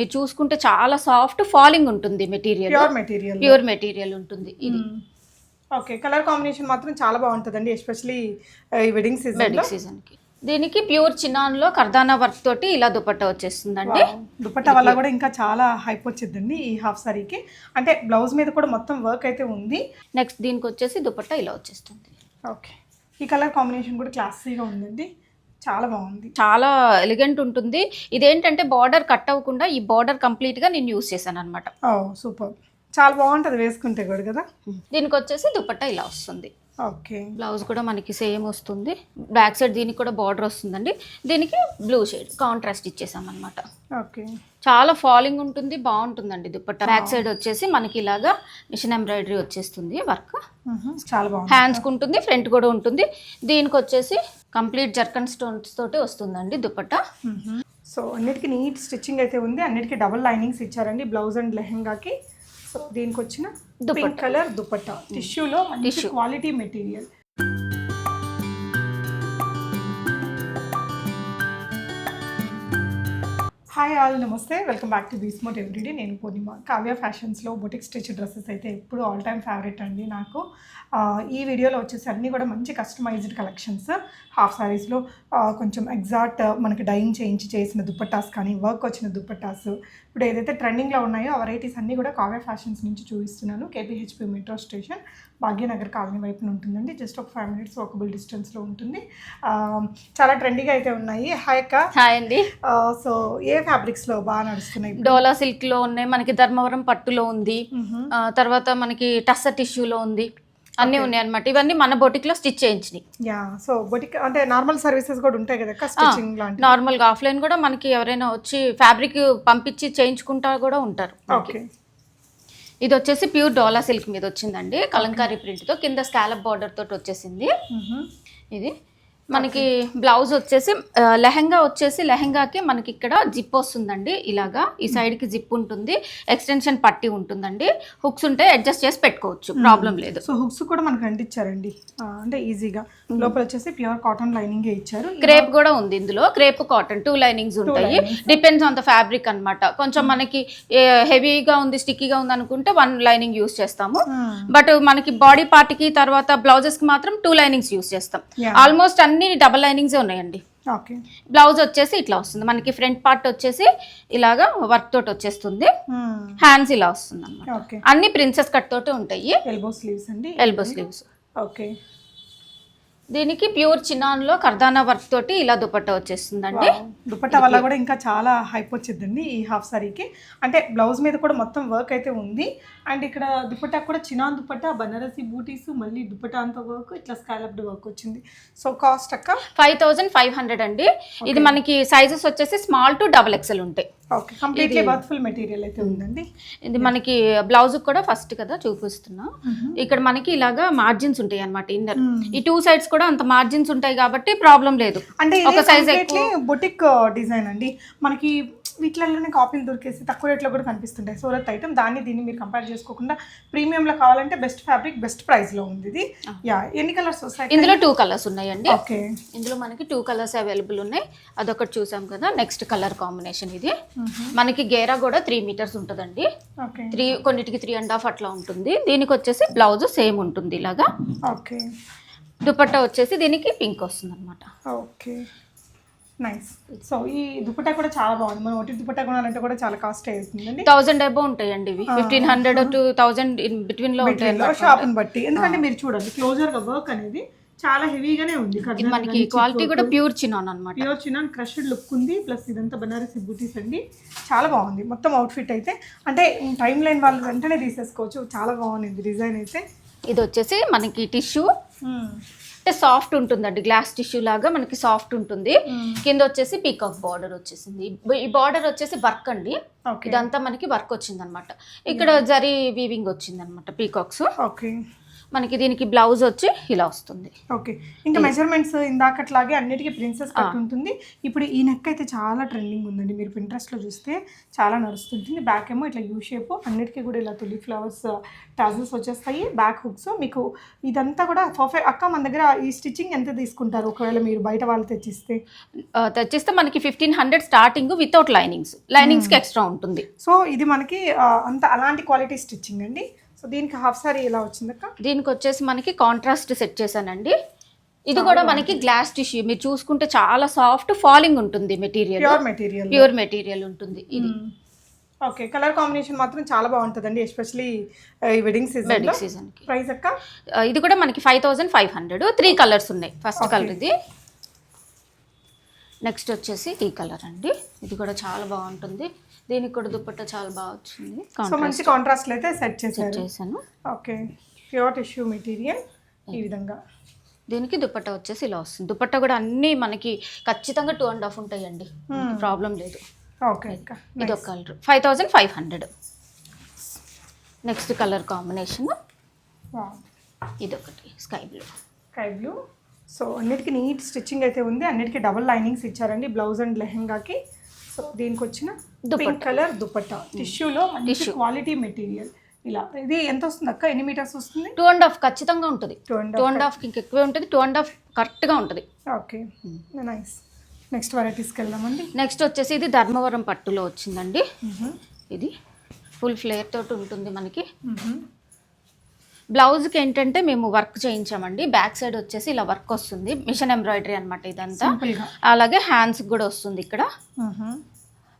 మీరు చూసుకుంటే చాలా సాఫ్ట్ ఫాలింగ్ ఉంటుంది material. Pure material pure material ఉంటుంది ఇది. ఓకే కలర్ కాంబినేషన్ మాత్రం చాలా బాగుంటుందండి ఎస్పెషలీ వెడ్డింగ్ సీజన్ వెడ్డింగ్ సీజన్కి. దీనికి ప్యూర్ చిన్నాన్లో కర్దానా వర్క్ తోటి ఇలా దుపట్టా వచ్చేస్తుందండి. దుపట్టా వల్ల కూడా ఇంకా చాలా హైప్ వచ్చిందండి ఈ హాఫ్ సారీకి అంటే బ్లౌజ్ మీద కూడా మొత్తం వర్క్ అయితే ఉంది. నెక్స్ట్ దీనికి వచ్చేసి దుపట్టా ఇలా వచ్చేస్తుంది. ఓకే ఈ కలర్ కాంబినేషన్ కూడా క్లాసీగా ఉందండి. చాలా బాగుంది. చాలా ఎలిగెంట్ ఉంటుంది. ఇదేంటంటే బార్డర్ కట్ అవ్వకుండా ఈ బార్డర్ కంప్లీట్గా నేను యూస్ చేశాను అనమాట ఓ సూపర్. చాలా బాగుంటుంది వేసుకుంటే కూడా కదా? దీనికి వచ్చేసి దుపట్టా ఇలా వస్తుంది. ఓకే. బ్లౌజ్ కూడా మనకి సేమ్ వస్తుంది. బ్యాక్ సైడ్ దీనికి కూడా బార్డర్ వస్తుందండి. దీనికి బ్లూ షేడ్ కాంట్రాస్ట్ ఇచ్చేసాం అనమాట ఓకే. చాలా ఫాలింగ్ ఉంటుంది బాగుంటుందండి దుపట్టా. బ్యాక్ సైడ్ వచ్చేసి మనకి ఇలాగా మిషన్ ఎంబ్రాయిడరీ వచ్చేస్తుంది వర్క్. చాలా బాగుంది. హ్యాండ్స్కి ఉంటుంది ఫ్రంట్ కూడా ఉంటుంది. దీనికి వచ్చేసి కంప్లీట్ జర్కన్ స్టోన్స్ తోటి వస్తుందండి దుపట్టా. సో అన్నిటికీ నీట్ స్టిచ్చింగ్ అయితే ఉంది. అన్నిటికీ డబుల్ లైనింగ్స్ ఇచ్చారండి బ్లౌజ్ అండ్ లెహెంగాకి. సో దీనికి వచ్చిన పింక్ కలర్ దుపట్టా. టిష్యూలో మంచి క్వాలిటీ మెటీరియల్ హాయ్ ఆల్ నమస్తే. వెల్కమ్ బ్యాక్ టు బీస్మోట్ ఎవ్రీడే. నేను పూర్ణిమ. కావ్య ఫ్యాషన్స్లో బొటిక్ స్టిచ్ డ్రెస్సెస్ అయితే ఎప్పుడు ఆల్ టైమ్ ఫేవరెట్ అండి నాకు. ఈ వీడియోలో వచ్చేసి అన్నీ కూడా మంచి కస్టమైజ్డ్ కలెక్షన్స్ హాఫ్ సారీస్లో కొంచెం ఎగ్జాక్ట్ మనకి డైయింగ్ చేయించి చేసిన దుప్పట్టాస్ కానీ వర్క్ వచ్చిన దుప్పట్టాస్. ఇప్పుడు ఏదైతే ట్రెండింగ్లో ఉన్నాయో ఆ వెరైటీస్ అన్నీ కూడా కావ్య ఫ్యాషన్స్ నుంచి చూపిస్తున్నాను. KPHP metro station Bhagyanagar colony వైపున ఉంటుందండి. జస్ట్ ఒక ఫైవ్ మినిట్స్ వాకబుల్ డిస్టెన్స్లో ఉంటుంది. చాలా ట్రెండీగా అయితే ఉన్నాయి. హాయ్ అక్క. హాయ్ అండి. సో ఏ ఫ్యాబ్రిక్స్లో బాగా నడుస్తున్నాయి? డోలా సిల్క్లో ఉన్నాయి. మనకి ధర్మవరం పట్టులో ఉంది. తర్వాత మనకి టస్స టిష్యూలో ఉంది. అన్నీ ఉన్నాయి అనమాట ఇవన్నీ మన బొటిక్లో స్టిచ్ చేయించినాయి యా సో బొటిక్ అంటే నార్మల్ సర్వీసెస్ కూడా ఉంటాయి కదా స్టిచ్చింగ్ లాంటి నార్మల్గా. ఆఫ్లైన్ కూడా మనకి ఎవరైనా వచ్చి ఫ్యాబ్రిక్ పంపించి చేయించుకుంటా కూడా ఉంటారు. ఓకే. ఇది వచ్చేసి ప్యూర్ డోలా సిల్క్ మీద వచ్చిందండి. కలంకారీ ప్రింట్తో కింద స్కాలప్ బార్డర్ తోటి వచ్చేసింది. ఇది. మనకి బ్లౌజ్ వచ్చేసి లెహంగా వచ్చేసి లెహంగాకి మనకి ఇక్కడ జిప్ వస్తుందండి. ఇలాగా ఈ సైడ్కి జిప్ ఉంటుంది. ఎక్స్టెన్షన్ పట్టి ఉంటుందండి. హుక్స్ ఉంటే అడ్జస్ట్ చేసి పెట్టుకోవచ్చు. ప్రాబ్లం లేదు. సో హుక్స్ కూడా మనకు అంటించారండి. అంటే ఈజీగా. లోపల వచ్చేసి ప్యూర్ కాటన్ లైనింగ్ ఇచ్చారు. క్రేప్ కూడా ఉంది ఇందులో. క్రేప్ కాటన్ టూ లైనింగ్స్ ఉంటాయి. డిపెండ్స్ ఆన్ ద ఫ్యాబ్రిక్ అన్నమాట. కొంచెం మనకి హెవీగా ఉంది స్టిక్కీగా ఉంది అనుకుంటే వన్ లైనింగ్ యూస్ చేస్తాము. బట్ మనకి బాడీ పార్ట్కి తర్వాత బ్లౌజెస్కి మాత్రం టూ లైనింగ్స్ యూస్ చేస్తాం. ఆల్మోస్ట్ అన్ని డబల్ లైనింగ్స్ ఉన్నాయండి. ఓకే. బ్లౌజ్ వచ్చేసి ఇట్లా వస్తుంది. మనకి ఫ్రంట్ పార్ట్ వచ్చేసి ఇలాగా వర్క్ తోటి వచ్చేస్తుంది. హ్యాండ్స్ ఇలా వస్తుంది అనమాట ఓకే. అన్ని ప్రిన్సెస్ కట్ తోటి ఉంటాయి. ఎల్బో స్లీవ్స్ అండి? Elbow sleeves okay. దీనికి ప్యూర్ చిన్నాన్లో కర్దానా వర్క్ తోటి ఇలా దుపట్టా వచ్చేస్తుందండి. దుపట్టా వల్ల కూడా ఇంకా చాలా హైప్ వచ్చిందండి ఈ హాఫ్ సారీకి. అంటే బ్లౌజ్ మీద కూడా మొత్తం వర్క్ అయితే ఉంది. అండ్ ఇక్కడ దుపట్టా కూడా చినాన్ దుపట్టా బనారసి బూటీస్ మళ్ళీ దుపట్టా అంత వర్క్ ఇట్లా స్కాలప్డ్ వర్క్ వచ్చింది. సో కాస్ట్ అక్క? ఫైవ్ థౌజండ్ ఫైవ్ హండ్రెడ్ అండి. ఇది మనకి సైజెస్ వచ్చేసి స్మాల్ టు డబల్ ఎక్సెల్ ఉంటాయి. ఓకే కంప్లీట్లీ వర్త్ఫుల్ మెటీరియల్ అయితే ఉందండి. ఇది మనకి బ్లౌజ్ కూడా ఫస్ట్ కదా చూపిస్తున్నా. ఇక్కడ మనకి ఇలాగా మార్జిన్స్ ఉంటాయి అనమాట ఇన్నర్ ఈ టూ సైడ్స్ కూడా అంత మార్జిన్స్ ఉంటాయి కాబట్టి ప్రాబ్లం లేదు. అంటే ఒక కంప్లీట్లీ బొటిక్ డిజైన్ అండి. మనకి వీటిలలోనే కాపీలు దొరికేసి తక్కువ రేట్లో కూడా కనిపిస్తుంటాయి. సూరత్ ఐటమ్ దాన్ని దీన్ని మీరు కంపేర్ చేసుకోకుండా ప్రీమియంలో కావాలంటే బెస్ట్ ఫ్యాబ్రిక్ బెస్ట్ ప్రైస్లో ఉంది ఇది. యా ఎన్ని కలర్స్ వస్తాయి ఇందులో టూ కలర్స్ ఉన్నాయండి. ఓకే ఇందులో మనకి టూ కలర్స్ అవైలబుల్ ఉన్నాయి. అదొకటి చూసాం కదా నెక్స్ట్ కలర్ కాంబినేషన్ ఇది. మనకి గేరా కూడా త్రీ మీటర్స్ ఉంటుందండి. త్రీ కొన్నిటికి త్రీ అండ్ హాఫ్ అట్లా ఉంటుంది. దీనికి వచ్చేసి బ్లౌజ్ సేమ్ ఉంటుంది ఇలాగా. ఓకే దుపట్టా వచ్చేసి దీనికి పింక్ వస్తుంది అనమాట ఓకే నైస్ సో ఈ దుపట్టా కూడా చాలా బాగుంది. మనం ఒకటి దుపట్టా కొనాలంటే కూడా చాలా కాస్ట్ అవుతుందండి. థౌజండ్ అబో ఉంటాయండి ఇవి. Fifteen hundred to thousand in బిట్వీన్లో ఉంటాయి. షాప్ని బట్టి. ఎందుకంటే మీరు చూడండి క్లోజర్గా వర్క్ అనేది చాలా హెవీగానే ఉంది. మనకి క్వాలిటీ కూడా ప్యూర్ చిన్నాన్ అనమాట ప్యూర్ చిన్న క్రష్డ్ లుక్ ఉంది. ప్లస్ ఇదంతా బనారసి బూటీస్ అండి. చాలా బాగుంది. మొత్తం అవుట్ఫిట్ అయితే. అంటే టైం లైన్ వాళ్ళు వెంటనే తీసేసుకోవచ్చు. చాలా బాగుంది. డిజైన్ అయితే. ఇది వచ్చేసి మనకి టిష్యూ అంటే సాఫ్ట్ ఉంటుందండి గ్లాస్ టిష్యూ లాగా మనకి సాఫ్ట్ ఉంటుంది. కింద వచ్చేసి పీకాక్ బార్డర్ వచ్చేసింది. ఈ బార్డర్ వచ్చేసి వర్క్ అండి. ఇదంతా మనకి వర్క్ వచ్చింది అనమాట ఇక్కడ జరీ వీవింగ్ వచ్చింది అనమాట పీకాక్స్. ఓకే. మనకి దీనికి బ్లౌజ్ వచ్చి ఇలా వస్తుంది. ఓకే. ఇంకా మెజర్మెంట్స్ ఇందాకట్లాగే అన్నిటికీ ప్రిన్సెస్ కట్ ఉంటుంది. ఇప్పుడు ఈ నెక్ అయితే చాలా ట్రెండింగ్ ఉందండి. మీరు Pinterest లో చూస్తే చాలా నడుస్తుంటుంది. బ్యాక్ ఏమో ఇట్లా యూ షేప్ అన్నిటికీ కూడా ఇలా తులి ఫ్లవర్స్ టాజల్స్ వచ్చేస్తాయి. బ్యాక్ హుక్స్ మీకు ఇదంతా కూడా పర్ఫెక్ట్ అక్క మన దగ్గర ఈ స్టిచ్చింగ్ ఎంత తీసుకుంటారు? ఒకవేళ మీరు బయట వాళ్ళు తెచ్చిస్తే. తెచ్చేస్తే మనకి fifteen hundred starting without linings లైనింగ్స్కి extra ఉంటుంది. సో ఇది మనకి ఆ, అంత అలాంటి క్వాలిటీ స్టిచ్చింగ్ అండి. సో దీనికి హాఫ్ సారీ ఎలా వచ్చిందక్క? దీనికి వచ్చేసి మనకి కాంట్రాస్ట్ సెట్ చేశానండి. ఇది కూడా మనకి గ్లాస్ టిష్యూ మీరు చూసుకుంటే చాలా సాఫ్ట్ ఫాలింగ్ ఉంటుంది material pure material pure material ఉంటుంది ఇది. ఓకే కలర్ కాంబినేషన్ మాత్రం చాలా బాగుంటుందండి ఎస్పెషలీ వెడ్డింగ్ సీజన్ వెడ్డింగ్ సీజన్కి ప్రైస్ అక్క? ఇది కూడా మనకి five thousand five hundred three colours ఉన్నాయి. ఫస్ట్ కలర్ ఇది. నెక్స్ట్ వచ్చేసి ఈ కలర్ అండి. ఇది కూడా చాలా బాగుంటుంది. దీనికి కూడా దుపట్టా చాలా బాగా వచ్చింది. సో మంచి కాంట్రాస్ట్ అయితే సెట్ చేశారు. చేశాను. ఓకే ప్యూర్ టిష్యూ మెటీరియల్ ఈ విధంగా. దీనికి దుపట్టా వచ్చేసి ఇలా వస్తుంది దుపట్టా కూడా అన్నీ మనకి ఖచ్చితంగా టూ అండ్ హాఫ్ ఉంటాయండి. ప్రాబ్లం లేదు. ఓకే ఇది ఒక colour five thousand five hundred next colour combination ఇది ఒకటి. Sky blue sky blue so అన్నిటికీ నీట్ స్టిచ్చింగ్ అయితే ఉంది. అన్నిటికీ డబుల్ లైనింగ్స్ ఇచ్చారండి. బ్లౌజ్ అండ్ లెహెంగాకి సో దీనికి వచ్చిన పింక్ కలర్ దుపట్టా. టిష్యూలో మంచి క్వాలిటీ మెటీరియల్. ఇలా. ఇది ఎంత వస్తుంది అక్క? ఎన్ని మీటర్స్ వస్తుంది? టూ అండ్ హాఫ్ ఖచ్చితంగా ఉంటుంది. టూ అండ్ టూ అండ్ హాఫ్కి ఇంకెక్కువే ఉంటుంది. టూ అండ్ హాఫ్ కరెక్ట్గా ఉంటుంది. ఓకే. నైస్. నెక్స్ట్ వెరైటీస్కి వెళ్దామండి నెక్స్ట్ వచ్చేసి ఇది ధర్మవరం పట్టులో వచ్చిందండి. ఇది ఫుల్ ఫ్లేర్ తోటి ఉంటుంది మనకి. బ్లౌజ్కి ఏంటంటే మేము వర్క్ చేయించామండి. బ్యాక్ సైడ్ వచ్చేసి ఇలా వర్క్ వస్తుంది. మిషన్ ఎంబ్రాయిడరీ అనమాట ఇదంతా. అలాగే హ్యాండ్స్ కూడా వస్తుంది ఇక్కడ.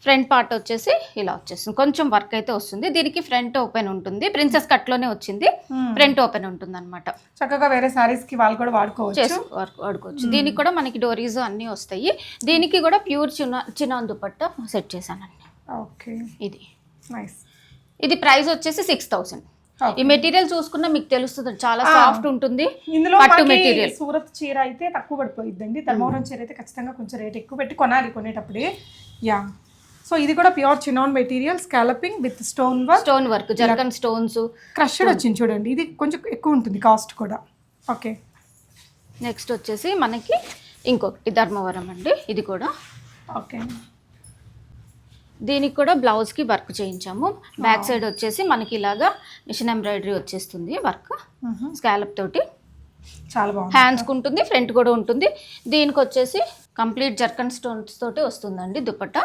ఫ్రంట్ పార్ట్ వచ్చేసి ఇలా వచ్చేస్తుంది. కొంచెం వర్క్ అయితే వస్తుంది. దీనికి ఫ్రంట్ ఓపెన్ ఉంటుంది. ప్రిన్సెస్ కట్లోనే వచ్చింది. ఫ్రంట్ ఓపెన్ ఉంటుంది అనమాట చక్కగా వేరే సారీస్కి వాళ్ళు కూడా వాడుకోవచ్చు. వాడుకోవచ్చు. దీనికి కూడా మనకి డోరీస్ అన్నీ వస్తాయి. దీనికి కూడా ప్యూర్ చిన్న చిన్న దుపట్టా సెట్ చేశానండి. ఓకే. ఇది. నైస్. ఇది ప్రైస్ వచ్చేసి సిక్స్ థౌసండ్. ఈ మెటీరియల్ చూసుకున్నా మీకు తెలుస్తుంది చాలా సాఫ్ట్ ఉంటుంది ఇందులో పట్టు మెటీరియల్. సూరత్ చీర అయితే తక్కువ పడిపోయిద్దండి. ధర్మవరం చీర అయితే ఖచ్చితంగా కొంచెం రేట్ ఎక్కువ పెట్టి కొనాలి కొనేటప్పుడే. యా సో ఇది కూడా pure chinon material scalloping with stone work stone work zircon stones crushed వచ్చింది చూడండి. ఇది కొంచెం ఎక్కువ ఉంటుంది కాస్ట్ కూడా. ఓకే నెక్స్ట్ వచ్చేసి మనకి ఇంకొకటి ధర్మవరం అండి. ఇది కూడా. ఓకే దీనికి కూడా బ్లౌజ్కి వర్క్ చేయించాము. బ్యాక్ సైడ్ వచ్చేసి మనకి ఇలాగా మిషన్ ఎంబ్రాయిడరీ వచ్చేస్తుంది వర్క్ స్కాలప్ తోటి. చాలా బాగుంది. హ్యాండ్స్కి ఉంటుంది ఫ్రంట్ కూడా ఉంటుంది. దీనికి వచ్చేసి కంప్లీట్ జర్కన్ స్టోన్స్ తోటి వస్తుందండి దుపట్టా.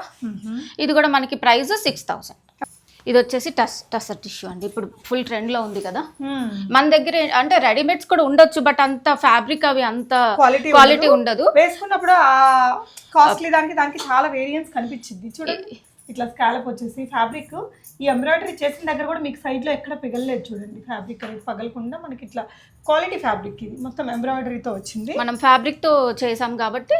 ఇది కూడా మనకి ప్రైస్ సిక్స్ థౌసండ్ ఇది వచ్చేసి టస్ టసర్ టిష్యూ అండి. ఇప్పుడు ఫుల్ ట్రెండ్లో ఉంది కదా. మన దగ్గర అంటే రెడీమేడ్స్ కూడా ఉండొచ్చు బట్ అంత ఫ్యాబ్రిక్ అవి అంత క్వాలిటీ ఉండదు. వేసుకున్నప్పుడు కాస్ట్లీ దానికి దానికి చాలా వేరియంట్స్ కనిపించింది. చూడండి ఇట్లా స్కాలప్ వచ్చేసి ఫ్యాబ్రిక్ ఈ ఎంబ్రాయిడరీ చేసిన దగ్గర కూడా మీకు సైడ్లో ఎక్కడ పిగలలేదు చూడండి. ఫ్యాబ్రిక్ అనేది పగలకుండా మనకి ఇట్లా క్వాలిటీ ఫ్యాబ్రిక్ ఇది. మొత్తం ఎంబ్రాయిడరీతో వచ్చింది. మనం ఫ్యాబ్రిక్తో తో చేసాం కాబట్టి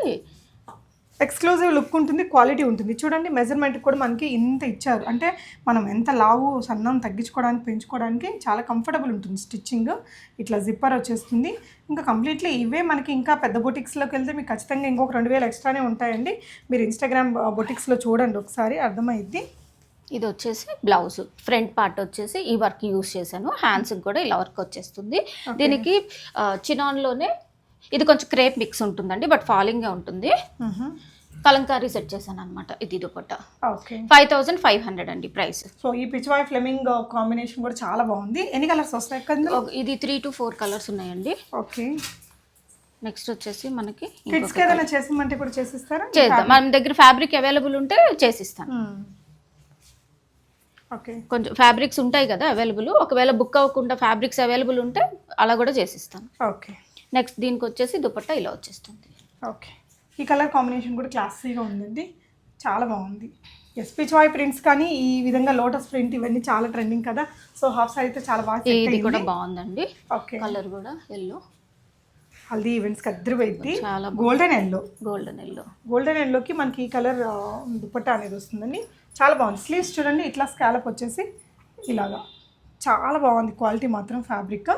ఎక్స్క్లూజివ్ లుక్ ఉంటుంది క్వాలిటీ ఉంటుంది. చూడండి మెజర్మెంట్ కూడా మనకి ఇంత ఇచ్చారు. అంటే మనం ఎంత లావు సన్నం తగ్గించుకోవడానికి పెంచుకోవడానికి చాలా కంఫర్టబుల్ ఉంటుంది స్టిచ్చింగ్ ఇట్లా జిప్పర్ వచ్చేస్తుంది. ఇంకా కంప్లీట్లీ ఇవే మనకి ఇంకా పెద్ద బొటిక్స్లోకి వెళ్తే మీకు ఖచ్చితంగా ఇంకొక రెండు వేలు ఎక్స్ట్రానే ఉంటాయండి. మీరు ఇన్స్టాగ్రామ్ బొటిక్స్లో చూడండి ఒకసారి అర్థమైద్ది. ఇది వచ్చేసి బ్లౌజ్ ఫ్రంట్ పార్ట్ వచ్చేసి ఈ వర్క్ యూస్ చేశాను. హ్యాండ్స్కి కూడా ఇలా వర్క్ వచ్చేస్తుంది. దీనికి చినాన్లోనే ఇది కొంచెం క్రేప్ మిక్స్ ఉంటుందండి బట్ ఫాలింగ్గా ఉంటుంది. కలంకారీ సెట్ చేశాను అనమాట ఇది dupatta. Okay. Five thousand five hundred అండి ప్రైస్. సో ఈ పిచ్వాయ్ ఫ్లెమింగ్ కాంబినేషన్ కూడా చాలా బాగుంది. ఎన్ని కలర్స్ వస్తాయి కదా ఇది త్రీ టు ఫోర్ కలర్స్ ఉన్నాయండి. ఓకే. నెక్స్ట్ వచ్చేసి మనకి కిడ్స్కి ఏదైనా చేసిమంటే కూడా చేసిస్తారా? చేద్దాం. మన దగ్గర ఫ్యాబ్రిక్ అవైలబుల్ ఉంటే చేసిస్తాను. ఓకే. కొంచెం ఫ్యాబ్రిక్స్ ఉంటాయి కదా అవైలబుల్ ఒకవేళ బుక్ అవ్వకుండా ఫ్యాబ్రిక్స్ అవైలబుల్ ఉంటే అలా కూడా చేసిస్తాను. ఓకే. నెక్స్ట్ దీనికి వచ్చేసి దుపట్టా ఇలా వచ్చేస్తుంది. ఓకే. ఈ కలర్ కాంబినేషన్ కూడా క్లాసీగా ఉందండి. చాలా బాగుంది. ఎస్పీ చాయ్ ప్రింట్స్ కానీ ఈ విధంగా లోటస్ ప్రింట్ ఇవన్నీ చాలా ట్రెండింగ్ కదా. సో హాఫ్ సారీ అయితే చాలా బాగా ఇది కూడా. బాగుందండి. ఓకే. కలర్ కూడా ఎల్లో హల్దీ ఈవెంట్స్కి అద్దరు పెట్టి చాలా golden yellow golden yellow golden ఎల్లోకి మనకి ఈ కలర్ దుపట్టా అనేది వస్తుందండి. చాలా బాగుంది. స్లీవ్స్ చూడండి ఇట్లా స్కాలప్ వచ్చేసి ఇలాగా. చాలా బాగుంది. క్వాలిటీ మాత్రం ఫ్యాబ్రిక్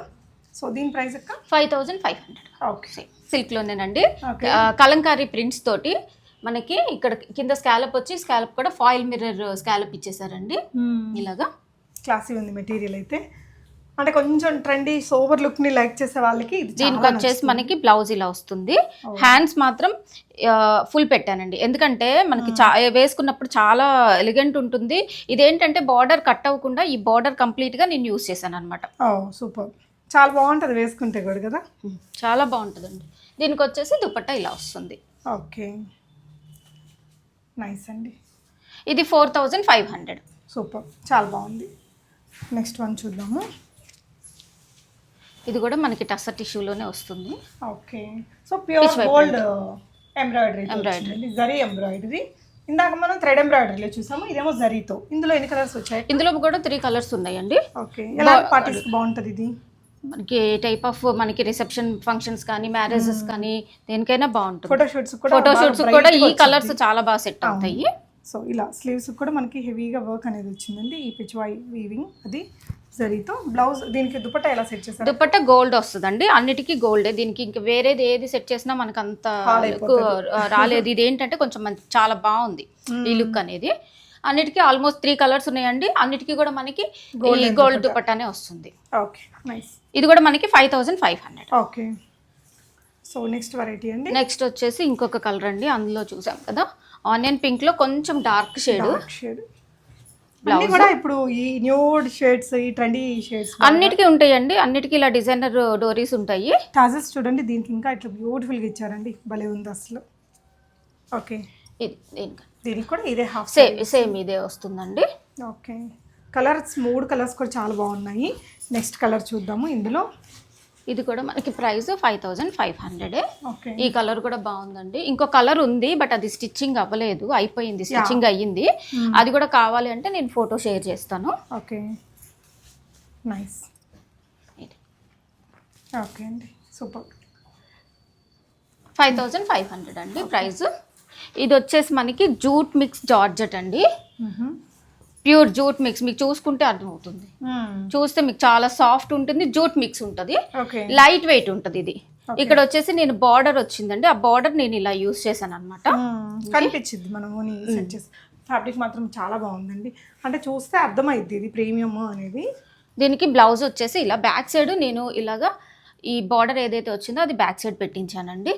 సో దీని ప్రైస్ అక్క five thousand five hundred. Okay. సిల్క్లోనేనండి. Kalamkari prints తోటి మనకి ఇక్కడ కింద స్కాలప్ వచ్చి స్కాలప్ కూడా ఫాయిల్ మిర్రర్ స్కాలప్ ఇచ్చేసారండి. ఇలాగా. క్లాసీ ఉంది మెటీరియల్ అయితే. అంటే కొంచెం ట్రెండీ సోబర్ లుక్ని లైక్ చేసే వాళ్ళకి దీనికి వచ్చేసి మనకి బ్లౌజ్ ఇలా వస్తుంది. హ్యాండ్స్ మాత్రం ఫుల్ పెట్టానండి. ఎందుకంటే మనకి చా వేసుకున్నప్పుడు చాలా ఎలిగెంట్ ఉంటుంది. ఇదేంటంటే బార్డర్ కట్ అవ్వకుండా ఈ బార్డర్ కంప్లీట్గా నేను యూస్ చేశాను అనమాట సూపర్ చాలా బాగుంటది వేసుకుంటే కూడా కదా? చాలా బాగుంటుందండి. దీనికి వచ్చేసి దుపట్టా ఇలా వస్తుంది. ఓకే. నైస్ అండి. ఇది four thousand five hundred. Super. చాలా బాగుంది. నెక్స్ట్ వన్ చూద్దాము. ఇది కూడా మనకి టస్సర్ టిష్యూలోనే వస్తుంది. Okay. So pure gold embroidery. Embroidery zari embroidery. ఇందాక మనం థ్రెడ్ ఎంబ్రాయిడరీలో చూసాము ఇదేమో జరీతో. ఇందులో ఎన్ని కలర్స్ వచ్చాయి? ఇందులో కూడా త్రీ కలర్స్ ఉన్నాయండి. ఓకే. ఎలా పార్టీస్ బాగుంటుంది ఇది? మనకి టైప్ ఆఫ్ మనకి రిసెప్షన్ ఫంక్షన్స్ కానీ మ్యారేజెస్ కానీ దేనికైనా బాగుంటుంది. ఫోటోషూట్స్ కూడా ఫోటోషూట్స్ కూడా ఈ. కలర్స్ చాలా బాగా సెట్ అవుతాయి. సో ఇలా స్లీవ్స్ కూడా మనకి హెవీగా వర్క్ అనేది వచ్చిందండి. ఈ పిచ్వాయి వీవింగ్ అది జరీతో. బ్లౌజ్ దీనికి దుపట్టా ఎలా సెట్ చేస్తారు? దుపట్టా గోల్డ్ వస్తుందండి. అన్నిటికీ గోల్డే దీనికి ఇంకా వేరేది ఏది సెట్ చేసినా మనకు అంత రాలేదు. ఇది ఏంటంటే కొంచెం మంచి చాలా బాగుంది. ఈ లుక్ అనేది. అన్నిటికీ ఆల్మోస్ట్ త్రీ కలర్స్ ఉన్నాయండి. అన్నిటికీ కూడా మనకి గోల్డ్ దుపట్టానే వస్తుంది. ఓకే నైస్ ఇది కూడా మనకి five thousand five hundred okay so next variety అండి? నెక్స్ట్ వచ్చేసి ఇంకొక కలర్ అండి. అందులో చూసాం కదా. ఆనియన్ పింక్లో కొంచెం డార్క్ షేడ్ షేడ్ అన్ని కూడా ఇప్పుడు ఈ న్యూడ్ షేడ్స్ ఈ ట్రెండీ షేడ్స్ అన్నిటికీ ఉంటాయండి. అన్నిటికీ ఇలా డిజైనర్ డోరీస్ ఉంటాయి. టాజెస్ చూడండి దీనికి ఇంకా ఇట్లా బ్యూటిఫుల్గా ఇచ్చారండి. భలే ఉంది అసలు. ఓకే ఇది దీనికి దీనికి కూడా ఇదే హాఫ్ సేమ్ సేమ్ ఇదే వస్తుందండి. ఓకే. కలర్స్ మూడు కలర్స్ కూడా చాలా బాగున్నాయి. నెక్స్ట్ కలర్ చూద్దాము ఇందులో. ఇది కూడా మనకి ప్రైస్ ఫైవ్ థౌజండ్ ఫైవ్ హండ్రెడే ఓకే. ఈ కలర్ కూడా బాగుందండి. ఇంకో కలర్ ఉంది బట్ అది స్టిచ్చింగ్ అవ్వలేదు. అయిపోయింది స్టిచ్చింగ్ అయ్యింది. అది కూడా కావాలి అంటే నేను ఫోటో షేర్ చేస్తాను. ఓకే. నైస్ ఓకే అండి. Super five thousand five hundred అండి ప్రైస్ ఇది వచ్చేసి మనకి జూట్ మిక్స్ జార్జెట్ అండి. Pure jute mix. మీకు చూసుకుంటే అర్థమవుతుంది. చూస్తే మీకు చాలా సాఫ్ట్ ఉంటుంది జూట్ మిక్స్ ఉంటుంది. లైట్ వెయిట్ ఉంటుంది ఇది. ఇక్కడ వచ్చేసి నేను బార్డర్ వచ్చిందండి. ఆ బార్డర్ నేను ఇలా యూస్ చేశాను అనమాట కనిపించింది మనము ఫ్యాబ్రిక్ మాత్రం చాలా బాగుందండి. అంటే చూస్తే అర్థమైద్ది ఇది ప్రీమియం అనేది. దీనికి బ్లౌజ్ వచ్చేసి ఇలా బ్యాక్ సైడ్ నేను ఇలాగా ఈ బార్డర్ ఏదైతే వచ్చిందో అది బ్యాక్ సైడ్ పెట్టించానండి.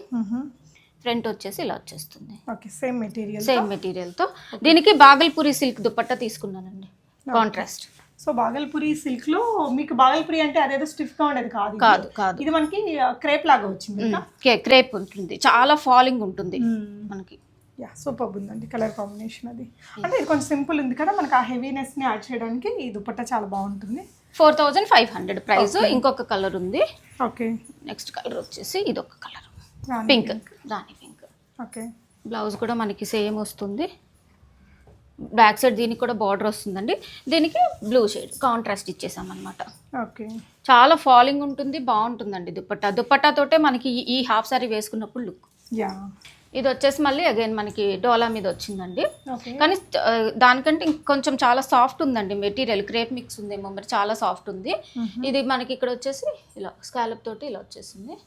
ఫ్రంట్ వచ్చేసి ఇలా వచ్చేస్తుంది. ఓకే సేమ్ మెటీరియల్ సేమ్ మెటీరియల్తో. దీనికి బాగల్పూరి సిల్క్ దుపట్టా తీసుకున్నానండి. కాంట్రాస్ట్ సో బాగల్పూరి సిల్క్లో మీకు బాగల్పూరి అంటే అదేదో స్టిఫ్గా ఉండేది కాదు. కాదు కాదు. ఇది మనకి క్రేప్ లాగా వచ్చింది క్రేప్ ఉంటుంది. చాలా ఫాలింగ్ ఉంటుంది మనకి. యా సూపర్ ఉందండి కలర్ కాంబినేషన్ అది. అంటే ఇది కొంచెం సింపుల్ ఉంది కదా మనకి ఆ హెవీనెస్ని యాడ్ చేయడానికి ఈ దుపట్టా చాలా బాగుంటుంది. Four thousand five hundred price ఇంకొక కలర్ ఉంది. ఓకే. నెక్స్ట్ కలర్ వచ్చేసి ఇది ఒక colour. Pink rani pink okay blouse కూడా మనకి సేమ్ వస్తుంది. బ్యాక్ సైడ్ దీనికి కూడా బార్డర్ వస్తుందండి. దీనికి బ్లూ షేడ్ కాంట్రాస్ట్ ఇచ్చేసాం అనమాట ఓకే చాలా ఫాలింగ్ ఉంటుంది బాగుంటుందండి దుపట్టా. దుపట్టాతోటే మనకి ఈ- హాఫ్ సారీ వేసుకున్నప్పుడు లుక్ యా ఇది వచ్చేసి మళ్ళీ అగైన్ మనకి డోలా మీద వచ్చిందండి. ఓకే కానీ దానికంటే ఇంకొంచెం చాలా సాఫ్ట్ ఉందండి. మెటీరియల్ క్రేప్ మిక్స్ ఉందేమో మరి చాలా సాఫ్ట్ ఉంది. ఇది మనకి ఇక్కడ వచ్చేసి ఇలా స్కాలప్ తోటి ఇలా వచ్చేసింది.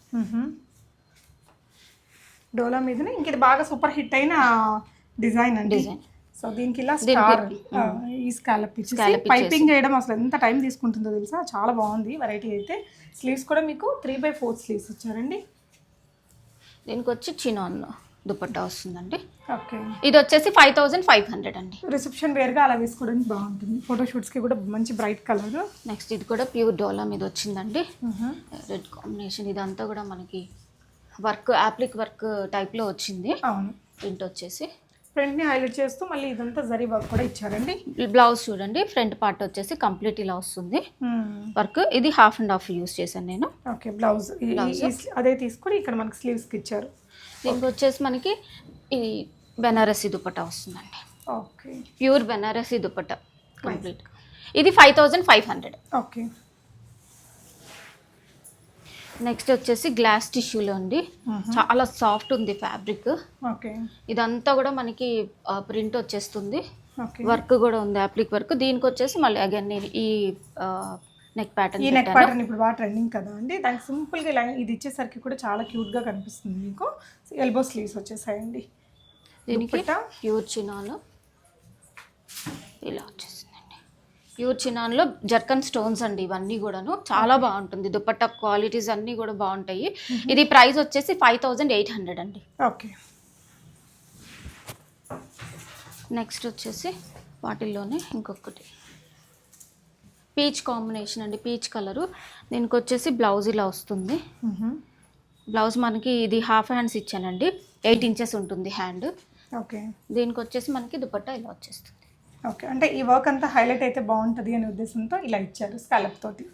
డోలా మీదనే. ఇంక ఇది బాగా సూపర్ హిట్ అయిన డిజైన్ అండి. సో దీనికి ఇలా స్టార్ ఈ స్కాలప్ ఇచ్చేసి Scallop పైపింగ్ చేయడం అసలు ఎంత టైం తీసుకుంటుందో తెలుసా? చాలా బాగుంది. వెరైటీ అయితే. స్లీవ్స్ కూడా మీకు త్రీ బై ఫోర్ స్లీవ్స్ వచ్చారండి దీనికి వచ్చి చినాన్ దుపట్టా వస్తుందండి. ఓకే. ఇది వచ్చేసి ఫైవ్ థౌజండ్ ఫైవ్ హండ్రెడ్ అండి. రిసెప్షన్ వేర్గా అలా వేసుకోవడానికి బాగుంటుంది. ఫోటోషూట్స్కి కూడా మంచి బ్రైట్ కలర్ నెక్స్ట్ ఇది కూడా ప్యూర్ డోలా మీద వచ్చిందండి. రెడ్ కాంబినేషన్ ఇదంతా కూడా మనకి వర్క్ యాప్లిక్ వర్క్ టైప్లో వచ్చింది. అవును. ప్రింట్ వచ్చేసి. ఫ్రంట్ని హైలైట్ చేస్తూ మళ్ళీ ఇదంతా జరీ వర్క్ కూడా ఇచ్చారండి. బ్లౌజ్ చూడండి ఫ్రంట్ పార్ట్ వచ్చేసి కంప్లీట్ ఇలా వస్తుంది. వర్క్ ఇది హాఫ్ అండ్ హాఫ్ యూస్ చేశాను నేను. ఓకే బ్లౌజ్ అదే తీసుకొని ఇక్కడ మనకి స్లీవ్స్కి ఇచ్చారు. దీనికి వచ్చేసి మనకి ఇది బెనారసి దుపట్టా వస్తుందండి. Okay pure Banarasi dupatta complete ఇది five thousand five hundred okay next వచ్చేసి గ్లాస్ టిష్యూలో అండి. చాలా సాఫ్ట్ ఉంది ఫ్యాబ్రిక్. ఓకే. ఇదంతా కూడా మనకి ప్రింట్ వచ్చేస్తుంది. వర్క్ కూడా ఉంది అప్లిక్ వర్క్. దీనికి వచ్చేసి మళ్ళీ అగైన్ నేను ఈ నెక్ ఈ ప్యాటర్న్ నెక్ ప్యాటర్న్ ఇప్పుడు బాగా ట్రెండింగ్ కదా అండి. దానికి సింపుల్గా ఇలా ఇది ఇచ్చేసరికి కూడా చాలా క్యూట్గా కనిపిస్తుంది మీకు. ఎల్బో స్లీవ్స్ వచ్చేసాయండి. దీనికి. ప్యూర్ చినాను ఇలా వచ్చేసిందండి ప్యూర్ చినాన్లో జర్కన్ స్టోన్స్ అండి ఇవన్నీ కూడాను. చాలా బాగుంటుంది. దుపట్టా క్వాలిటీస్ అన్నీ కూడా బాగుంటాయి. ఇది ప్రైస్ వచ్చేసి ఫైవ్ థౌజండ్ ఎయిట్ హండ్రెడ్ అండి. ఓకే. నెక్స్ట్ వచ్చేసి వాటిల్లోనే ఇంకొకటి. పీచ్ కాంబినేషన్ అండి పీచ్ కలరు. దీనికి వచ్చేసి బ్లౌజ్ ఇలా వస్తుంది. బ్లౌజ్ మనకి ఇది హాఫ్ హ్యాండ్స్ ఇచ్చానండి. ఎయిట్ ఇంచెస్ ఉంటుంది హ్యాండ్. ఓకే. దీనికి వచ్చేసి మనకి దుపట్టా ఇలా వచ్చేస్తుంది. ఓకే. అంటే ఈ వర్క్ అంతా హైలైట్ అయితే బాగుంటుంది అనే ఉద్దేశంతో ఇలా ఇచ్చారు స్కాలప్ తోటి.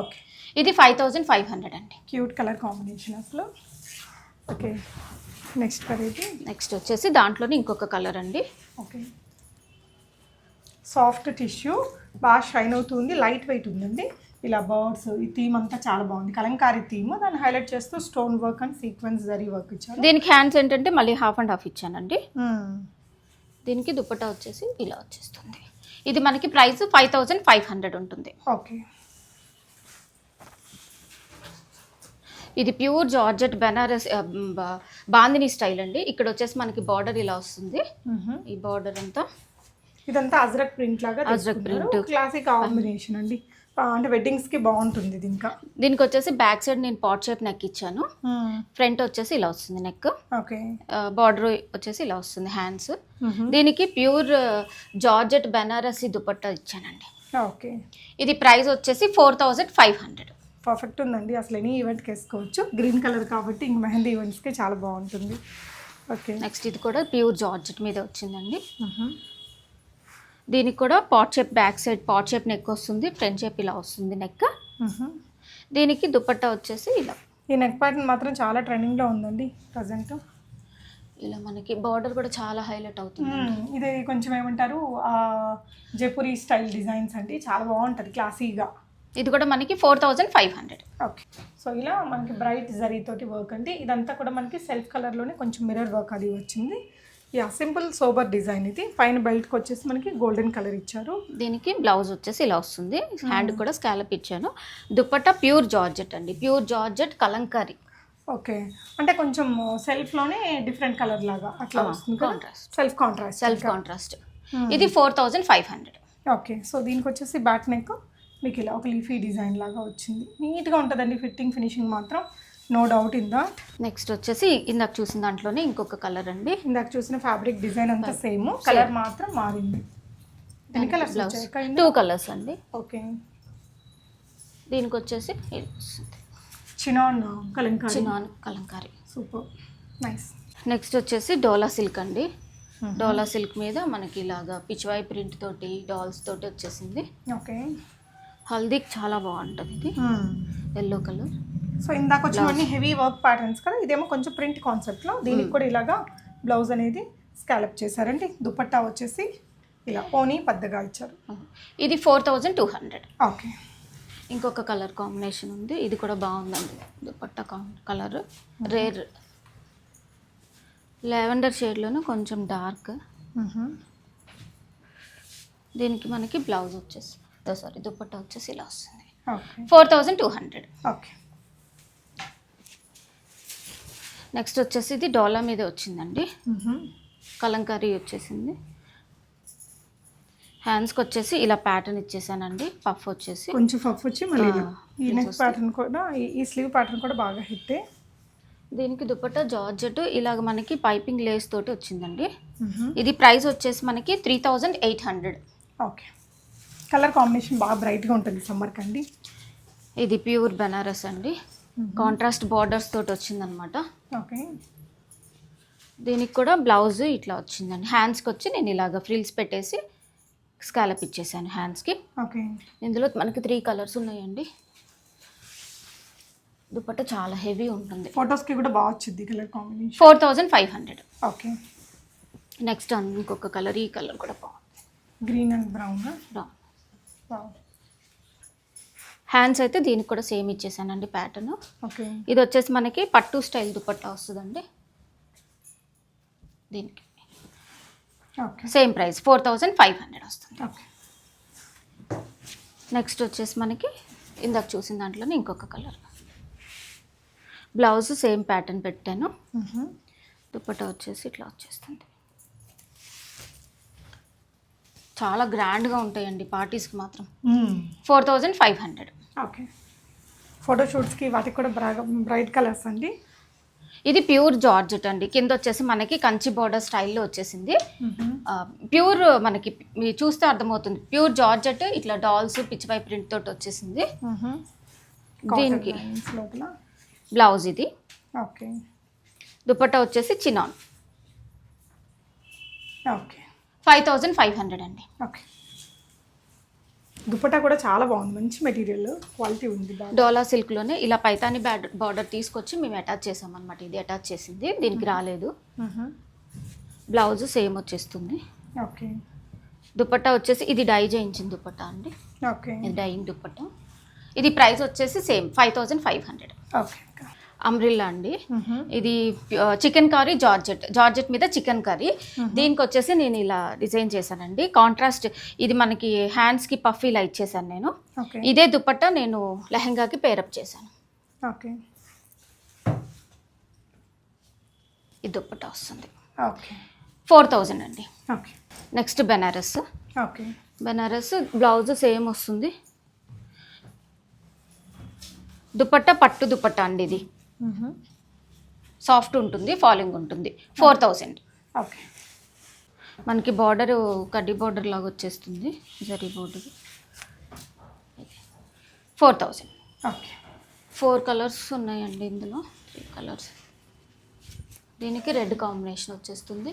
ఓకే. ఇది ఫైవ్ థౌజండ్ ఫైవ్ హండ్రెడ్ అండి. క్యూట్ కలర్ కాంబినేషన్ అసలు. ఓకే. నెక్స్ట్ వెరైటీ నెక్స్ట్ వచ్చేసి దాంట్లోనే ఇంకొక కలర్ అండి. ఓకే. సాఫ్ట్ టిష్యూ బాగా షైన్ అవుతుంది లైట్ వెయిట్ ఉందండి. ఇలా బర్డ్స్ ఈ థీమ్ అంతా చాలా బాగుంది. కలంకారీ థీమ్ దాన్ని హైలైట్ చేస్తూ stone work and sequence zari work ఇచ్చారు. దీనికి హ్యాండ్స్ ఏంటంటే మళ్ళీ హాఫ్ అండ్ హాఫ్ ఇచ్చానండి. దీనికి దుపట్టా వచ్చేసి ఇలా వచ్చేస్తుంది. ఇది మనకి price five thousand five hundred ఉంటుంది. ఓకే. ఇది pure georgette Banaras bandhani style అండి. ఇక్కడ వచ్చేసి మనకి బార్డర్ ఇలా వస్తుంది. ఈ బార్డర్ అంతా ఇదంతా అజ్రక్ ప్రింట్ లాగా అజ్రక్ print. క్లాసిక్ కాంబినేషన్ అండి. అంటే వెడ్డింగ్స్కి బాగుంటుంది ఇది ఇంకా. దీనికి వచ్చేసి బ్యాక్ సైడ్ నేను పాట్ షేప్ నెక్ ఇచ్చాను. ఫ్రంట్ వచ్చేసి ఇలా వస్తుంది నెక్ ఓకే బార్డర్ వచ్చేసి ఇలా వస్తుంది హ్యాండ్స్ దీనికి ప్యూర్ జార్జెట్ బెనారసి దుపట్టా ఇచ్చానండి. ఓకే ఇది ప్రైస్ వచ్చేసి four thousand five hundred perfect ఉందండి. అసలు ఎనీ ఈవెంట్కి వేసుకోవచ్చు. గ్రీన్ కలర్ కాబట్టి ఇంక మెహందీ ఈవెంట్స్కి చాలా బాగుంటుంది. ఓకే నెక్స్ట్ ఇది కూడా ప్యూర్ జార్జెట్ మీద వచ్చిందండి. దీనికి కూడా pot shape back side pot shape neck వస్తుంది ఫ్రంట్ షేప్ ఇలా వస్తుంది నెక్ దీనికి దుపట్టా వచ్చేసి ఇలా. ఈ నెక్ ప్యాటర్న్ మాత్రం చాలా ట్రెండింగ్లో ఉందండి ప్రజెంట్ ఇలా మనకి బార్డర్ కూడా చాలా హైలైట్ అవుతుంది. ఇది కొంచెం ఏమంటారు జైపూరి స్టైల్ డిజైన్స్ అండి. చాలా బాగుంటుంది క్లాసీగా ఇది కూడా మనకి four thousand five hundred okay so ఇలా మనకి బ్రైట్ జరీ తోటి వర్క్ అండి. ఇదంతా కూడా మనకి సెల్ఫ్ కలర్లోనే కొంచెం మిర్రర్ వర్క్ అది వచ్చింది. యా సింపుల్ సోబర్ డిజైన్ ఇది. పైన బెల్ట్కి వచ్చేసి మనకి గోల్డెన్ కలర్ ఇచ్చారు. దీనికి బ్లౌజ్ వచ్చేసి ఇలా వస్తుంది. హ్యాండ్ కూడా స్కాలప్ ఇచ్చాను. దుపట్టా ప్యూర్ జార్జెట్ అండి. Pure georgette Kalamkari. ఓకే. అంటే కొంచెం సెల్ఫ్లోనే డిఫరెంట్ కలర్ లాగా అట్లా వస్తుంది contrast. Self contrast self contrast ఇది four thousand five hundred okay. So దీనికి వచ్చేసి బ్యాక్ నెక్ మీకు ఇలా ఒక లీఫీ డిజైన్ లాగా వచ్చింది. నీట్గా ఉంటుందండి ఫిట్టింగ్ ఫినిషింగ్ మాత్రం. No doubt in that next వచ్చేసి ఇందాక చూసిన దాంట్లోనే ఇంకొక కలర్ అండి. ఇందాక చూసిన ఫ్యాబ్రిక్ డిజైన్ అంతా సేమ్ కలర్ మాత్రం మారింది. ఎన్ని కలర్స్ టూ కలర్స్ అండి. ఓకే దీనికి వచ్చేసి చినాన్ కలంకారీ. చిన్న కలంకారీ. సూపర్ నైస్ నెక్స్ట్ వచ్చేసి డోలా సిల్క్ అండి. డోలా సిల్క్ మీద మనకి ఇలాగా పిచ్వాయి ప్రింట్ తోటి డాల్స్ తోటి వచ్చేసింది. ఓకే హల్దీకి చాలా బాగుంటుంది ఇది. ఎల్లో కలర్ సో ఇందాక వచ్చినవన్నీ హెవీ వర్క్ ప్యాటర్న్స్ కదా ఇదేమో కొంచెం ప్రింట్ కాన్సెప్ట్లో దీనికి కూడా ఇలాగా బ్లౌజ్ అనేది స్కాలప్ చేశారండి. దుపట్టా వచ్చేసి ఇలా ఓనీ పెద్దగా ఇచ్చారు. ఇది four thousand two hundred okay. ఇంకొక కలర్ కాంబినేషన్ ఉంది. ఇది కూడా బాగుందండి. దుపట్టా కలర్ రేర్ లెవెండర్ షేడ్లోనే కొంచెం డార్క్ దీనికి మనకి బ్లౌజ్ వచ్చేసి సారీ దుపట్టా వచ్చేసి ఇలా వస్తుంది. Four thousand two hundred okay next వచ్చేసి ఇది డోలా మీద వచ్చిందండి. కలంకారీ వచ్చేసింది. హ్యాండ్స్కి వచ్చేసి ఇలా ప్యాటర్న్ ఇచ్చేసానండి. పఫ్ వచ్చేసి. కొంచెం ఫఫ్ వచ్చి మళ్ళీ ఈ నెక్. ప్యాటర్న్ కూడా ఈ- ఈ స్లీవ్ ప్యాటర్న్ కూడా బాగా హిట్. దీనికి దుపట్టా జార్జెట్ ఇలాగ మనకి పైపింగ్ లేస్ తోటి వచ్చిందండి. ఇది ప్రైస్ వచ్చేసి మనకి three thousand eight hundred. Okay. Colour combination బాగా బ్రైట్గా ఉంటుంది సమ్మర్కి అండి ఇది ప్యూర్ బెనారస్ అండి. కాంట్రాస్ట్ బార్డర్స్ తోటి వచ్చిందనమాట. ఓకే. దీనికి కూడా బ్లౌజ్ ఇట్లా వచ్చిందండి. హ్యాండ్స్కి వచ్చి నేను ఇలాగ ఫ్రిల్స్ పెట్టేసి స్కాలప్ ఇచ్చేసాను హ్యాండ్స్కి ఓకే. ఇందులో మనకి త్రీ కలర్స్ ఉన్నాయండి. దుపట్టా చాలా హెవీ ఉంటుంది. ఫొటోస్కి కూడా బాగా వచ్చింది colour combination four thousand five hundred okay. Next ఇంకొక కలర్ ఈ కలర్ కూడా బాగుంది. Green and brown brown hands అయితే దీనికి కూడా సేమ్ ఇచ్చేసానండి ప్యాటర్న్ ఓకే ఇది వచ్చేసి మనకి పట్టు స్టైల్ దుపట్టా వస్తుందండి. దీనికి. Okay same price four thousand five hundred వస్తుంది. ఓకే నెక్స్ట్ వచ్చేసి మనకి ఇందాక చూసిన దాంట్లోనే ఇంకొక కలర్ బ్లౌజ్ సేమ్ ప్యాటర్న్ పెట్టాను. దుపట్టా వచ్చేసి ఇట్లా వచ్చేస్తుంది. చాలా గ్రాండ్గా ఉంటాయండి పార్టీస్కి మాత్రం. Four thousand five hundred okay. ఫోటోషూట్స్కి వాటికి కూడా బ్రైట్ కలర్స్ అండి? ఇది ప్యూర్ జార్జెట్ అండి. కింద వచ్చేసి మనకి కంచి బోర్డర్ స్టైల్లో వచ్చేసింది. ప్యూర్ మనకి చూస్తే అర్థమవుతుంది. ప్యూర్ జార్జెట్ ఇట్లా డాల్స్ పిచ్చిపై ప్రింట్ తోటి వచ్చేసింది. దీనికి బ్లౌజ్ ఇది. ఓకే. దుపట్టా వచ్చేసి chinon. Okay. Five thousand five hundred అండి. ఓకే. దుపట్టా కూడా చాలా బాగుంది. మంచి మెటీరియల్ క్వాలిటీ ఉంది డోలా సిల్క్లోనే ఇలా పైతాని బార్డర్ తీసుకొచ్చి మేము అటాచ్ చేసామన్నమాట. ఇది అటాచ్ చేసింది దీనికి రాలేదు. బ్లౌజ్ సేమ్ వచ్చేస్తుంది. ఓకే. దుపట్టా వచ్చేసి ఇది డై చేయించిన దుపట్టా అండి. ఓకే. ఇది డైయింగ్ దుపట్టా. ఇది ప్రైస్ వచ్చేసి same five thousand five hundred. Okay. Umbrella అండి. ఇది చికెన్ కర్రీ జార్జెట్. జార్జెట్ మీద చికెన్ కర్రీ. దీనికి వచ్చేసి నేను ఇలా డిజైన్ చేశానండి. కాంట్రాస్ట్ ఇది మనకి హ్యాండ్స్కి పఫ్ ఇలా ఇచ్చేసాను నేను. ఇదే దుపట్టా నేను లెహంగాకి పేరప్ చేశాను. ఓకే. ఈ దుపట్టా వస్తుంది. ఓకే. ఫోర్ థౌజండ్ అండి. Okay. Next Banaras. Okay. Banaras blouse same వస్తుంది. దుపట్టా పట్టు దుపట్టా అండి ఇది. సాఫ్ట్ ఉంటుంది ఫాలింగ్ ఉంటుంది. Four thousand okay. మనకి బార్డర్ కడ్డీ బార్డర్ లాగా వచ్చేస్తుంది zari border. Four thousand okay. Four colours ఉన్నాయండి ఇందులో త్రీ కలర్స్. దీనికి రెడ్ కాంబినేషన్ వచ్చేస్తుంది.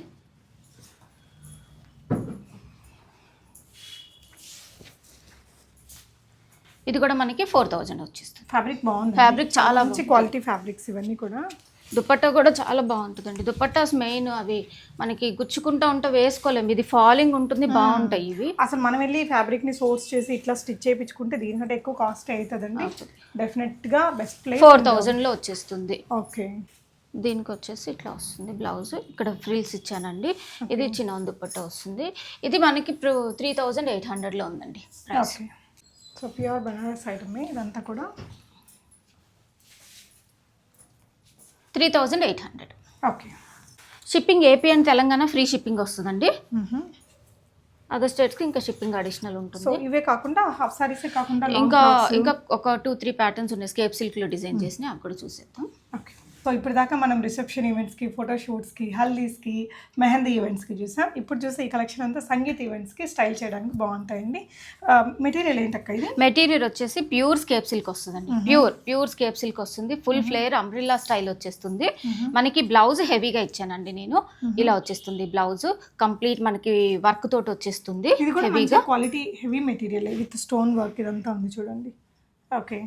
ఇది కూడా మనకి ఫోర్ థౌజండ్ వచ్చేస్తుంది. ఫ్యాబ్రిక్ బాగుంది ఫ్యాబ్రిక్ చాలా మంచి క్వాలిటీ ఫ్యాబ్రిక్స్ ఇవన్నీ కూడా. దుపట్టా కూడా చాలా బాగుంటుందండి. దుపట్టాస్ మెయిన్ అవి మనకి గుచ్చుకుంటా ఉంటే వేసుకోలేము. ఇది ఫాలింగ్ ఉంటుంది బాగుంటాయి ఇవి. అసలు మనం వెళ్ళి ఫ్యాబ్రిక్ని సోర్స్ చేసి ఇట్లా స్టిచ్ చేయించుకుంటే దీనికంటే ఎక్కువ కాస్ట్ అవుతుందండి. డెఫినెట్గా బెస్ట్ ప్లేస్ ఫోర్ థౌజండ్లో వచ్చేస్తుంది. ఓకే. దీనికి వచ్చేసి ఇట్లా వస్తుంది బ్లౌజ్. ఇక్కడ ఫ్రిల్స్ ఇచ్చానండి. ఇది చిన్న దుపట్టా వస్తుంది. ఇది మనకి త్రీ థౌజండ్ ఎయిట్ హండ్రెడ్లో ఉందండి price. So pure Banaras item ఇదంతా కూడా. Three thousand eight hundred. Okay. Shipping AP and Telangana free shipping వస్తుందండి. అదర్ స్టేట్స్కి ఇంకా షిప్పింగ్ అడిషనల్ సో ఉంటుంది ఇవే కాకుండా హాఫ్ సారీసే కాకుండా ఇంకా ఇంకా ఒక టూ త్రీ ప్యాటర్న్స్ ఉన్నాయి. స్కేప్ సిల్క్లో డిజైన్ చేసినాయి అవి కూడా చూసేద్దాం. ఓకే. సో ఇప్పటిదాకా మనం రిసెప్షన్ ఈవెంట్స్కి ఫోటోషూట్స్కి హల్దీస్కి మెహందీ ఈవెంట్స్కి చూసాం. ఇప్పుడు చూస్తే ఈ కలెక్షన్ అంతా సంగీత్ ఈవెంట్స్కి స్టైల్ చేయడానికి బాగుంటాయండి. మెటీరియల్ ఏంటక్క ఇది? మెటీరియల్ వచ్చేసి ప్యూర్ స్కేప్ సిల్క్ వస్తుందండి. ప్యూర్ ప్యూర్ స్కేప్ సిల్క్ వస్తుంది. ఫుల్ ఫ్లేర్ అంబ్రిల్లా స్టైల్ వచ్చేస్తుంది. మనకి బ్లౌజ్ హెవీగా ఇచ్చానండి నేను. ఇలా వచ్చేస్తుంది బ్లౌజ్. కంప్లీట్ మనకి వర్క్ తోటి వచ్చేస్తుంది. ఇది కూడా హెవీగా. Quality heavy material. With stone work ఇదంతా ఉంది చూడండి. ఓకే.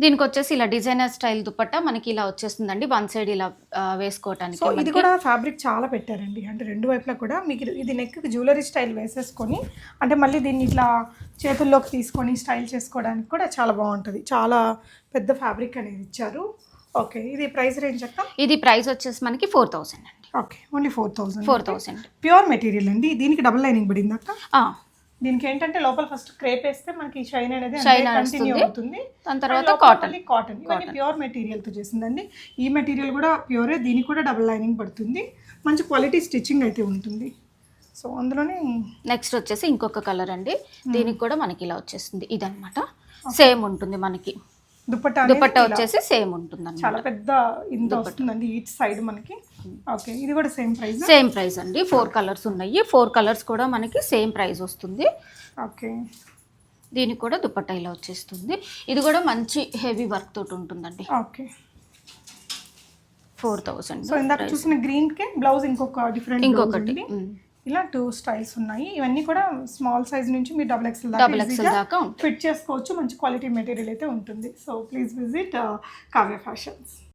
దీనికి వచ్చేసి ఇలా డిజైనర్ స్టైల్ దుపట్టా మనకి ఇలా వచ్చేస్తుందండి. వన్ సైడ్ ఇలా వేసుకోవటానికి సో ఇది కూడా ఫ్యాబ్రిక్ చాలా పెట్టారండి. అంటే రెండు వైపులా కూడా మీకు ఇది- ఇది నెక్ జ్యువెలరీ స్టైల్ వేసేసుకొని అంటే మళ్ళీ దీన్ని ఇట్లా చేతుల్లోకి తీసుకొని స్టైల్ చేసుకోవడానికి కూడా చాలా బాగుంటుంది. చాలా పెద్ద ఫ్యాబ్రిక్ అనేది ఇచ్చారు. ఓకే ఇది ప్రైస్ రేంజ్ అక్క? ఇది ప్రైస్ వచ్చేసి మనకి ఫోర్ థౌసండ్ అండి. Okay only four thousand four thousand pure material అండి. దీనికి డబుల్ లైనింగ్ పడింది అక్క? దీనికి ఏంటంటే లోపల ఫస్ట్ క్రేప్ వేస్తే మనకి షైన్ అనేది కంటిన్యూ. అవుతుంది. దాని తర్వాత కాటన్ కాటన్ ఇవన్నీ ప్యూర్ మెటీరియల్తో చేసిందండి. ఈ మెటీరియల్ కూడా ప్యూరే దీనికి కూడా డబుల్ లైనింగ్ పడుతుంది. మంచి క్వాలిటీ స్టిచ్చింగ్ అయితే ఉంటుంది. సో అందులోనే నెక్స్ట్ వచ్చేసి ఇంకొక కలర్ అండి. దీనికి కూడా మనకి ఇలా వచ్చేస్తుంది ఇదన్నమాట. సేమ్ ఉంటుంది మనకి. దుపట్టా దుపట్టా వచ్చేసి సేమ్ ఉంటుంది చాలా పెద్ద ఇంత వస్తుందండి. ఈచ్ సైడ్ మనకి. ఓకే ఇది కూడా సేమ్ ప్రైస్ సేమ్ ప్రైస్ అండి. ఫోర్ కలర్స్ ఉన్నాయి. ఫోర్ కలర్స్ కూడా మనకి సేమ్ ప్రైస్ వస్తుంది. ఓకే. దీనికి కూడా దుపట్టా ఇలా వచ్చేస్తుంది. ఇది కూడా మంచి హెవీ వర్క్ తోటి ఉంటుందండి. ఓకే. ఫోర్ థౌసండ్ సో ఇందాక చూసిన గ్రీన్కి బ్లౌజ్ ఇంకొక డిఫరెంట్ ఇంకొకటి. ఇలా టూ స్టైల్స్ ఉన్నాయి. ఇవన్నీ కూడా స్మాల్ సైజ్ నుంచి మీరు డబుల్ ఎక్స్ఎల్ డబుల్ ఎక్స్ఎల్ దాకా ఫిట్ చేసుకోవచ్చు. మంచి క్వాలిటీ మెటీరియల్ అయితే ఉంటుంది. So please visit Kavya Fashions